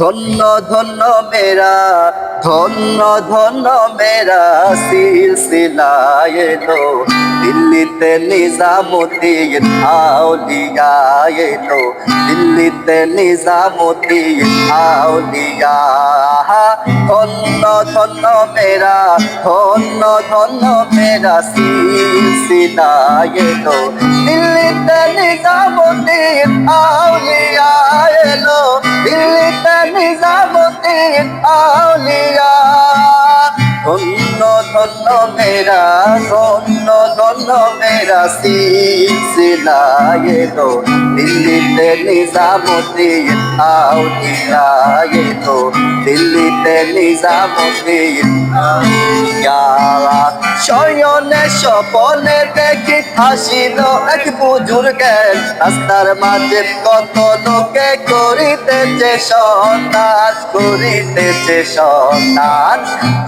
ধন্য ধন্য মেরা, ধন্য ধন্য মেরা সিলসিলা এলো। দিল্লিতে নিজামুদ্দিন আউলিয়া এলো। দিল্লিতে নিজামুদ্দিন আউলিয়া ধন্য ধন্য মেরা, ধন্য ধন্য মেরা সিলসিলা এলো। দিল্লিতে নিজামুদ্দিন মেরা ধন্য ধন্য মেরা সিলসিলা এলো দিল্লিতে নিজামুদ্দিন আউলিয়া এলো দিল্লিতে নিজামুদ্দিন শয়নে স্বপনে দেখি হাসিল এক বুজুর্গের রাস্তার মাঝে কত লোকে করিতেছে সন্তান করিতেছে সন্তান।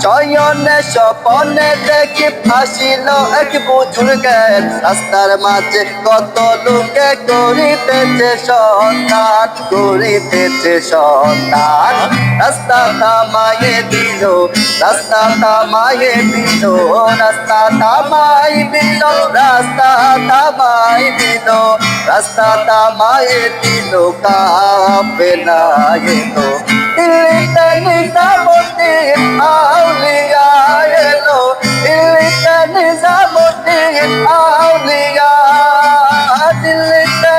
শয়নে স্বপনে দেখি হাসিল এক বুজুর্গের রাস্তার মাঝে কত লোকে করিতেছে সন্তান করিতেছে সন্তান। রাস্তা থামায়ে দিল, রাস্তা থামায়ে দিল, রাস্তা থামাই দিল, রাস্তা থামাই দিল, রাস্তা থামাই দিল, কাপে না এলো, দিল্লিতে নিজামুদ্দিন আউলিয়া দিল্লিতে দিল্লিতে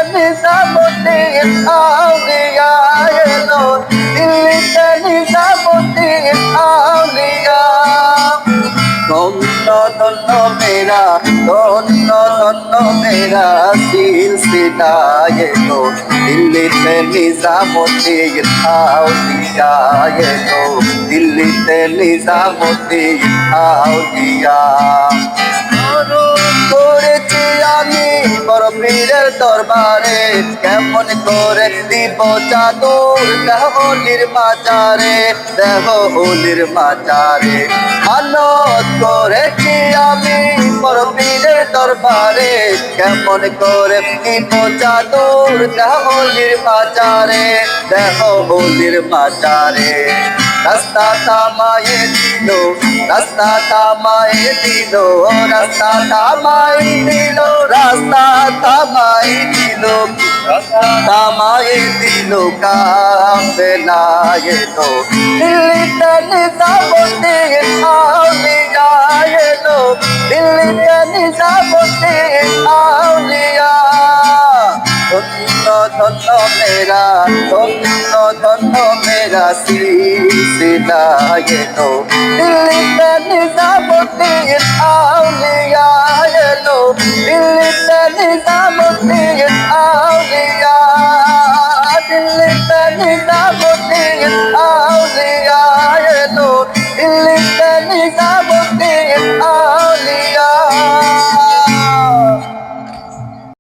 মেরা ধন্য ধন্য মেরা সিলসিলা এলো দিল্লিতে নিজামুদ্দিন আউলিয়া এলো দিল্লিতে নিজামুদ্দিন আউলিয়া করেছি আমি বড় পীরের দরবারে, কেমন করে দিব চাদর? দেহ অলির মাজারে দেহ অলির মাজারে মানত করেছি আমি পীরের দরবারে, কেমন করে দিব চাদর? দেহ অলির মাজারে দেহ অলির মাজারে রাস্তা থামায়ে দিল রাস্তা থামায়ে দিল, রাস্তা থামাই দিল, রাস্তা থামাই দিল। থামাই দিল, কাপে না এলো দিল্লিতে নিজামুদ্দিন আউলিয়া এলো দিল্লিতে নিজামুদ্দিন আউলিয়া ধন্য মেরা ধন্য ধন্য মেরা সিলসিলা এলো দিল্লিতে নিজামুদ্দিন আউলিয়া এলো। দিল্লিতে নিজামুদ্দিন আউলিয়া দিল্লিতে নিজামুদ্দিন আউলিয়া এলো। দিল্লিতে নিজামুদ্দিন আউলিয়া